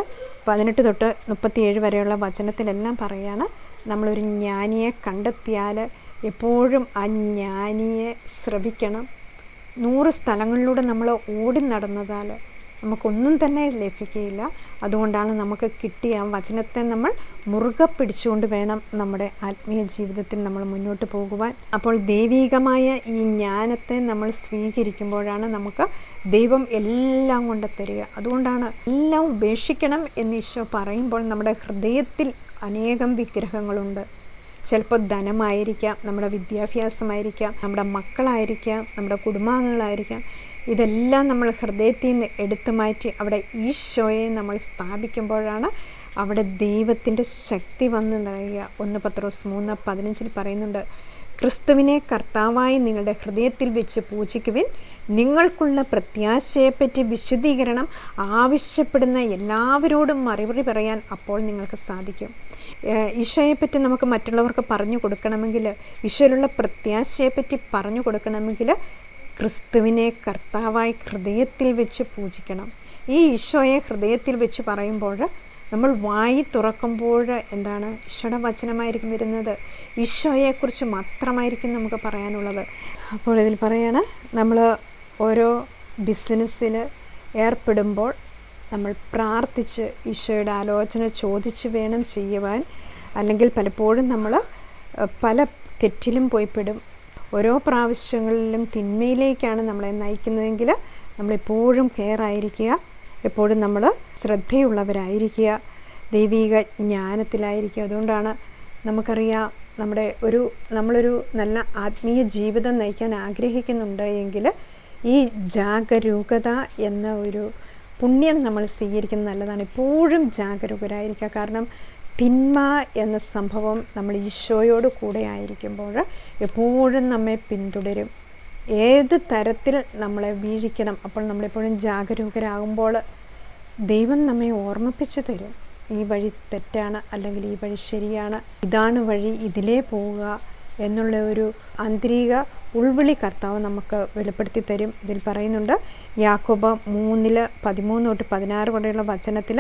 പതിനെട്ട് തൊട്ട് മുപ്പത്തിയേഴ് വരെയുള്ള വചനത്തിലെല്ലാം പറയാണ് നമ്മളൊരു ജ്ഞാനിയെ കണ്ടെത്തിയാൽ എപ്പോഴും ആ ജ്ഞാനിയെ ശ്രവിക്കണം. നൂറ് സ്ഥലങ്ങളിലൂടെ നമ്മൾ ഓടി നടന്നതാൽ നമുക്കൊന്നും തന്നെ ലഭിക്കുകയില്ല. അതുകൊണ്ടാണ് നമുക്ക് കിട്ടിയ വചനത്തെ നമ്മൾ മുറുകെ പിടിച്ചുകൊണ്ട് വേണം നമ്മുടെ ആത്മീയ ജീവിതത്തിൽ നമ്മൾ മുന്നോട്ട് പോകുവാൻ. അപ്പോൾ ദൈവീകമായ ഈ ജ്ഞാനത്തെ നമ്മൾ സ്വീകരിക്കുമ്പോഴാണ് നമുക്ക് ദൈവം എല്ലാം കൊണ്ട് തരിക. അതുകൊണ്ടാണ് എല്ലാം ഉപേക്ഷിക്കണം എന്ന് ഈശോ പറയുമ്പോൾ നമ്മുടെ ഹൃദയത്തിൽ അനേകം വിഗ്രഹങ്ങളുണ്ട്. ചിലപ്പോൾ ധനമായിരിക്കാം നമ്മുടെ വിദ്യാഭ്യാസമായിരിക്കാം നമ്മുടെ മക്കളായിരിക്കാം നമ്മുടെ കുടുംബാംഗങ്ങളായിരിക്കാം. ഇതെല്ലാം നമ്മൾ ഹൃദയത്തിൽ നിന്ന് എടുത്തു മാറ്റി അവിടെ ഈശോയെ നമ്മൾ സ്ഥാപിക്കുമ്പോഴാണ് അവിടെ ദൈവത്തിന്റെ ശക്തി വന്ന് നിറയുക. ഒന്ന് പത്രോസ് മൂന്ന് പതിനഞ്ചിൽ പറയുന്നുണ്ട് ക്രിസ്തുവിനെ കർത്താവായി നിങ്ങളുടെ ഹൃദയത്തിൽ വെച്ച് പൂജിക്കുവിൻ. നിങ്ങൾക്കുള്ള പ്രത്യാശയെപ്പറ്റി വിശുദ്ധീകരണം ആവശ്യപ്പെടുന്ന എല്ലാവരോടും മറുപടി പറയാൻ അപ്പോൾ നിങ്ങൾക്ക് സാധിക്കും. ഈശോയെപ്പറ്റി നമുക്ക് മറ്റുള്ളവർക്ക് പറഞ്ഞു കൊടുക്കണമെങ്കിൽ ഈശോയിലുള്ള പ്രത്യാശയെപ്പറ്റി പറഞ്ഞു കൊടുക്കണമെങ്കിൽ ക്രിസ്തുവിനെ കർത്താവായി ഹൃദയത്തിൽ വെച്ച് പൂജിക്കണം. ഈ ഈശോയെ ഹൃദയത്തിൽ വെച്ച് പറയുമ്പോൾ നമ്മൾ വായി തുറക്കുമ്പോൾ എന്താണ് ഈശോയുടെ വചനമായിരിക്കും വരുന്നത്. ഈശോയെക്കുറിച്ച് മാത്രമായിരിക്കും നമുക്ക് പറയാനുള്ളത്. അപ്പോൾ ഇതിൽ പറയാണ് നമ്മൾ ഓരോ ബിസിനസ്സിൽ ഏർപ്പെടുമ്പോൾ നമ്മൾ പ്രാർത്ഥിച്ച് ഈശോയുടെ ആലോചന ചോദിച്ച് വേണം ചെയ്യുവാൻ. അല്ലെങ്കിൽ പലപ്പോഴും നമ്മൾ പല തെറ്റിലും പോയിപ്പെടും. ഓരോ പ്രാവശ്യങ്ങളിലും തിന്മയിലേക്കാണ് നമ്മളെ നയിക്കുന്നതെങ്കിൽ നമ്മളെപ്പോഴും കെയർ ആയിരിക്കുക. എപ്പോഴും നമ്മൾ ശ്രദ്ധയുള്ളവരായിരിക്കുക. ദൈവിക ജ്ഞാനത്തിലായിരിക്കുക. അതുകൊണ്ടാണ് നമുക്കറിയാം നമ്മുടെ ഒരു നമ്മളൊരു നല്ല ആത്മീയ ജീവിതം നയിക്കാൻ ആഗ്രഹിക്കുന്നുണ്ട് എങ്കിൽ ഈ ജാഗരൂകത എന്ന ഒരു പുണ്യം നമ്മൾ സ്വീകരിക്കുന്നത് നല്ലതാണ്. എപ്പോഴും ജാഗരൂകരായിരിക്കുക. കാരണം തിന്മ എന്ന സംഭവം നമ്മൾ ഈശോയോട് കൂടെ ആയിരിക്കുമ്പോൾ എപ്പോഴും നമ്മെ പിന്തുടരും. ഏത് തരത്തിൽ നമ്മളെ വീഴിക്കണം അപ്പോൾ നമ്മളെപ്പോഴും ജാഗരൂകരാകുമ്പോൾ ദൈവം നമ്മെ ഓർമ്മിപ്പിച്ചു തരും. ഈ വഴി തെറ്റാണ് അല്ലെങ്കിൽ ഈ വഴി ശരിയാണ് ഇതാണ് വഴി ഇതിലേ പോവുക എന്നുള്ള ഒരു ആന്തരിക ഉൾവിളി കർത്താവ് നമുക്ക് വെളിപ്പെടുത്തി തരും. ഇതിൽ പറയുന്നുണ്ട് യാക്കോബ മൂന്നിൽ പതിമൂന്ന് തൊട്ട് പതിനാറ് വരെയുള്ള വചനത്തിൽ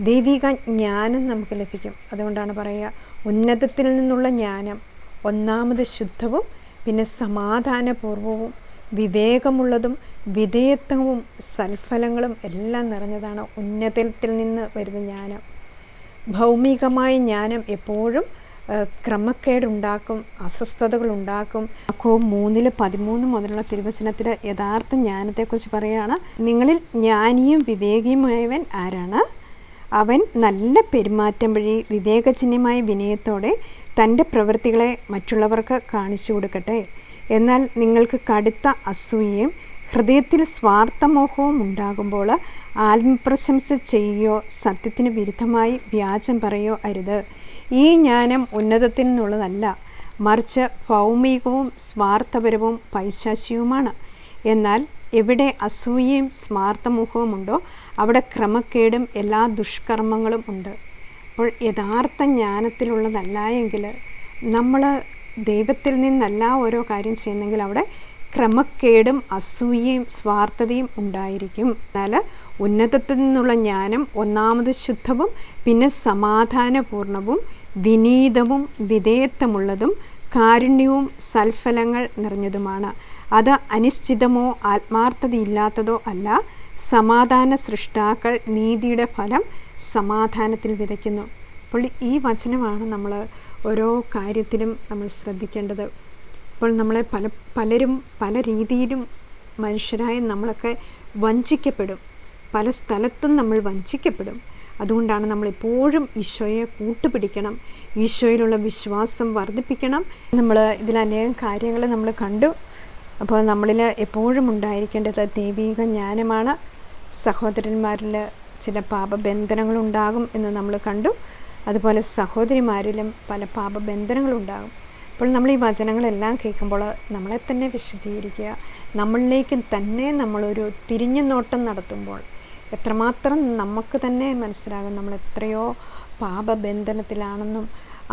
ദൈവിക ജ്ഞാനം നമുക്ക് ലഭിക്കും. അതുകൊണ്ടാണ് പറയുക ഉന്നതത്തിൽ നിന്നുള്ള ജ്ഞാനം ഒന്നാമത് ശുദ്ധവും പിന്നെ സമാധാനപൂർവവും വിവേകമുള്ളതും വിധേയത്വവും സൽഫലങ്ങളും എല്ലാം നിറഞ്ഞതാണ് ഉന്നതത്തിൽ നിന്ന് വരുന്ന ജ്ഞാനം. ഭൗമികമായ ജ്ഞാനം എപ്പോഴും ക്രമക്കേടുണ്ടാക്കും അസ്വസ്ഥതകൾ ഉണ്ടാക്കും അക്കോ മൂന്നിൽ പതിമൂന്ന് മുതലുള്ള തിരുവചനത്തിൽ യഥാർത്ഥ ജ്ഞാനത്തെക്കുറിച്ച് പറയുകയാണ്. നിങ്ങളിൽ ജ്ഞാനിയും വിവേകിയുമായവൻ ആരാണ്? അവൻ നല്ല പെരുമാറ്റം വഴി വിവേകജന്യമായ വിനയത്തോടെ തന്റെ പ്രവൃത്തികളെ മറ്റുള്ളവർക്ക് കാണിച്ചു കൊടുക്കട്ടെ. എന്നാൽ നിങ്ങൾക്ക് കടുത്ത അസൂയയും ഹൃദയത്തിൽ സ്വാർത്ഥമോഹവും ഉണ്ടാകുമ്പോൾ ആത്മപ്രശംസ ചെയ്യുകയോ സത്യത്തിന് വിരുദ്ധമായി വ്യാജം പറയോ അരുത്. ഈ ജ്ഞാനം ഉന്നതത്തിൽ നിന്നുള്ളതല്ല. മറിച്ച് ഭൗമികവും സ്വാർത്ഥപരവും പൈശാശിയുമാണ് എന്നാൽ എവിടെ അസൂയയും സ്മാർത്ഥമുഖവുമുണ്ടോ അവിടെ ക്രമക്കേടും എല്ലാ ദുഷ്കർമ്മങ്ങളും ഉണ്ട്. അപ്പോൾ യഥാർത്ഥ ജ്ഞാനത്തിലുള്ളതല്ല എങ്കിൽ നമ്മൾ ദൈവത്തിൽ നിന്നല്ല ഓരോ കാര്യം ചെയ്യുന്നെങ്കിൽ അവിടെ ക്രമക്കേടും അസൂയയും സ്വാർത്ഥതയും ഉണ്ടായിരിക്കും. എന്നാൽ ഉന്നതത്തിൽ നിന്നുള്ള ജ്ഞാനം ഒന്നാമത് ശുദ്ധവും പിന്നെ സമാധാനപൂർണവും വിനീതവും വിധേയത്വമുള്ളതും കാരുണ്യവും സൽഫലങ്ങൾ നിറഞ്ഞതുമാണ്. അത് അനിശ്ചിതമോ ആത്മാർത്ഥതയില്ലാത്തതോ അല്ല സമാധാന സൃഷ്ടാക്കൾ നീതിയുടെ ഫലം സമാധാനത്തിൽ വിതയ്ക്കുന്നു. അപ്പോൾ ഈ വചനമാണ് നമ്മൾ ഓരോ കാര്യത്തിലും നമ്മൾ ശ്രദ്ധിക്കേണ്ടത്. അപ്പോൾ നമ്മളെ പല പലരും പല രീതിയിലും മനുഷ്യരായ നമ്മളൊക്കെ വഞ്ചിക്കപ്പെടും. പല സ്ഥലത്തും നമ്മൾ വഞ്ചിക്കപ്പെടും. അതുകൊണ്ടാണ് നമ്മൾ എപ്പോഴും ഈശോയെ കൂട്ടുപിടിക്കണം. ഈശോയിലുള്ള വിശ്വാസം വർദ്ധിപ്പിക്കണം. നമ്മൾ ഇതിൽ അനേകം കാര്യങ്ങൾ നമ്മൾ കണ്ടു. അപ്പോൾ നമ്മളിൽ എപ്പോഴും ഉണ്ടായിരിക്കേണ്ടത് ദൈവിക ജ്ഞാനമാണ്. സഹോദരന്മാരിൽ ചില പാപബന്ധനങ്ങളുണ്ടാകും എന്ന് നമ്മൾ കണ്ടു. അതുപോലെ സഹോദരിമാരിലും പല പാപബന്ധനങ്ങളുണ്ടാകും അപ്പോൾ നമ്മൾ ഈ വചനങ്ങളെല്ലാം കേൾക്കുമ്പോൾ നമ്മളെ തന്നെ വിശദീകരിക്കുക നമ്മളിലേക്ക് തന്നെ നമ്മളൊരു തിരിഞ്ഞു നോട്ടം നടത്തുമ്പോൾ എത്രമാത്രം നമുക്ക് തന്നെ മനസ്സിലാകും നമ്മൾ എത്രയോ പാപബന്ധനത്തിലാണെന്നും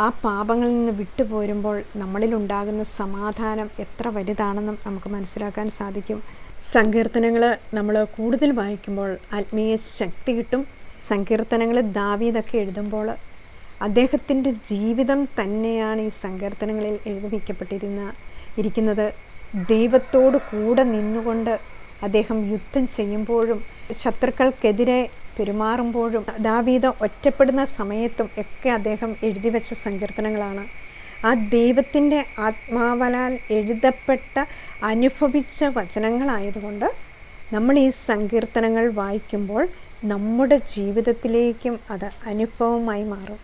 ആ പാപങ്ങളിൽ നിന്ന് വിട്ടുപോരുമ്പോൾ നമ്മളിലുണ്ടാകുന്ന സമാധാനം എത്ര വലുതാണെന്നും നമുക്ക് മനസ്സിലാക്കാൻ സാധിക്കും. സങ്കീർത്തനങ്ങൾ നമ്മൾ കൂടുതൽ വായിക്കുമ്പോൾ ആത്മീയ ശക്തി കിട്ടും. സങ്കീർത്തനങ്ങൾ ദാവീദൊക്കെ എഴുതുമ്പോൾ അദ്ദേഹത്തിന്റെ ജീവിതം തന്നെയാണ് ഈ സങ്കീർത്തനങ്ങളിൽ എഴുതിപ്പിക്കപ്പെട്ടിരുന്ന ഇരിക്കുന്നത്. ദൈവത്തോട് കൂടെ നിന്നുകൊണ്ട് അദ്ദേഹം യുദ്ധം ചെയ്യുമ്പോഴും ശത്രുക്കൾക്കെതിരെ പെരുമാറുമ്പോഴും ദാവീദ ഒറ്റപ്പെടുന്ന സമയത്തും ഒക്കെ അദ്ദേഹം എഴുതി വെച്ച സങ്കീർത്തനങ്ങളാണ്. ആ ദൈവത്തിന്റെ ആത്മാവലാൽ എഴുതപ്പെട്ട അനുഭവിച്ച വചനങ്ങളായതുകൊണ്ട് നമ്മൾ ഈ സങ്കീർത്തനങ്ങൾ വായിക്കുമ്പോൾ നമ്മുടെ ജീവിതത്തിലേക്കും അത് അനുഭവമായി മാറും.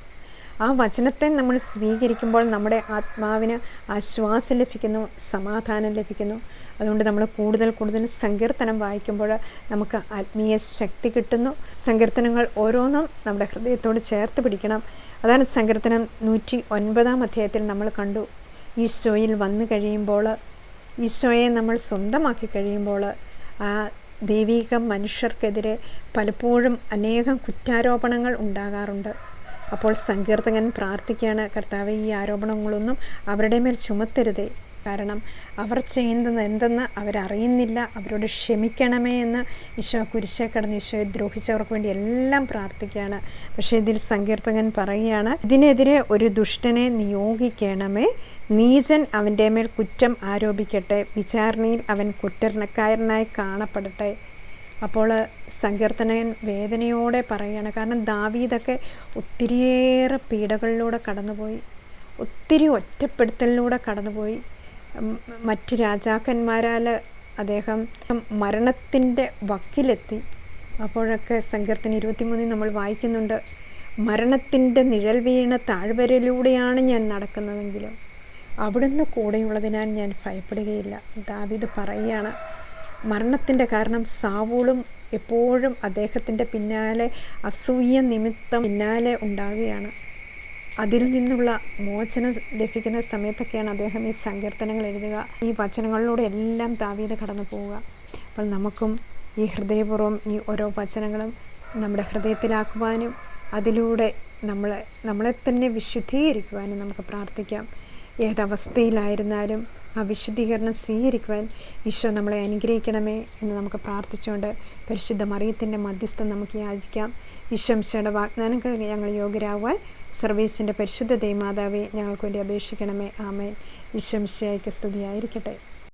ആ വചനത്തെ നമ്മൾ സ്വീകരിക്കുമ്പോൾ നമ്മുടെ ആത്മാവിന് ആശ്വാസം ലഭിക്കുന്നു സമാധാനം ലഭിക്കുന്നു. അതുകൊണ്ട് നമ്മൾ കൂടുതൽ കൂടുതൽ സങ്കീർത്തനം വായിക്കുമ്പോൾ നമുക്ക് ആത്മീയ ശക്തി കിട്ടുന്നു. സങ്കീർത്തനങ്ങൾ ഓരോന്നും നമ്മുടെ ഹൃദയത്തോട് ചേർത്ത് പിടിക്കണം. അതാണ് സങ്കീർത്തനം നൂറ്റി ഒൻപതാം അധ്യായത്തിൽ നമ്മൾ കണ്ടു. ഈശോയിൽ വന്നു കഴിയുമ്പോൾ ഈശോയെ നമ്മൾ സ്വന്തമാക്കി കഴിയുമ്പോൾ ആ ദൈവിക മനുഷ്യർക്കെതിരെ പലപ്പോഴും അനേകം കുറ്റാരോപണങ്ങൾ ഉണ്ടാകാറുണ്ട്. അപ്പോൾ സങ്കീർത്തകൻ പ്രാർത്ഥിക്കുകയാണ്. കർത്താവ് ഈ ആരോപണങ്ങളൊന്നും അവരുടെ മേൽ ചുമത്തരുതേ. കാരണം അവർ ചെയ്യുന്നത് എന്തെന്ന് അവരറിയുന്നില്ല. അവരോട് ക്ഷമിക്കണമേ എന്ന് ഈശോ കുരിശെ കടന്ന് ഈശോയെ ദ്രോഹിച്ചവർക്ക് വേണ്ടി എല്ലാം പ്രാർത്ഥിക്കുകയാണ്. പക്ഷേ ഇതിൽ സങ്കീർത്തകൻ പറയുകയാണ് ഇതിനെതിരെ ഒരു ദുഷ്ടനെ നിയോഗിക്കണമേ. നീചൻ അവന്റെ മേൽ കുറ്റം ആരോപിക്കട്ടെ. വിചാരണയിൽ അവൻ കുറ്റക്കാരനായി കാണപ്പെടട്ടെ. അപ്പോൾ സങ്കീർത്തനൻ വേദനയോടെ പറയുകയാണ്. കാരണം ദാവീദൊക്കെ ഒത്തിരിയേറെ പീഡകളിലൂടെ കടന്നുപോയി. ഒത്തിരി ഒറ്റപ്പെടുത്തലിലൂടെ കടന്നുപോയി. മറ്റ് രാജാക്കന്മാരാൽ അദ്ദേഹം മരണത്തിന്റെ വക്കിലെത്തി. അപ്പോഴൊക്കെ സങ്കീർത്തന ഇരുപത്തിമൂന്നിൽ നമ്മൾ വായിക്കുന്നുണ്ട് മരണത്തിന്റെ നിഴൽ വീണ താഴ്വരയിലൂടെയാണ് ഞാൻ നടക്കുന്നതെങ്കിലും അവിടുന്ന് കൂടെയുള്ളതിനാൽ ഞാൻ ഭയപ്പെടുകയില്ല ദാവീദ് പറയുകയാണ്. മരണത്തിന്റെ കാരണം സാവൂളും എപ്പോഴും അദ്ദേഹത്തിന്റെ പിന്നാലെ അസൂയ നിമിത്തം പിന്നാലെ ഉണ്ടാവുകയാണ്. അതിൽ നിന്നുള്ള മോചനം ലഭിക്കുന്ന സമയത്തൊക്കെയാണ് അദ്ദേഹം ഈ സങ്കീർത്തനങ്ങൾ എഴുതുക. ഈ വചനങ്ങളിലൂടെ എല്ലാം താവീത് കടന്നു പോവുക. അപ്പോൾ നമുക്കും ഈ ഹൃദയപൂർവം ഈ ഓരോ വചനങ്ങളും നമ്മുടെ ഹൃദയത്തിലാക്കുവാനും അതിലൂടെ നമ്മളെ നമ്മളെ തന്നെ വിശുദ്ധീകരിക്കുവാനും നമുക്ക് പ്രാർത്ഥിക്കാം. ഏതവസ്ഥയിലായിരുന്നാലും ആ വിശുദ്ധീകരണം സ്വീകരിക്കുവാൻ ഈശോ നമ്മളെ അനുഗ്രഹിക്കണമേ എന്ന് നമുക്ക് പ്രാർത്ഥിച്ചുകൊണ്ട് പരിശുദ്ധ മറിയത്തിന്റെ മധ്യസ്ഥം നമുക്ക് യാചിക്കാം. ഈശംശയുടെ വാഗ്ദാനങ്ങൾ ഞങ്ങൾ യോഗ്യരാകുവാൻ സർവീസിന്റെ പരിശുദ്ധ ദൈമാതാവെ ഞങ്ങൾക്ക് വേണ്ടി അപേക്ഷിക്കണമേ. ആമേ ഈശംശയ്ക്ക് സ്തുതിയായിരിക്കട്ടെ.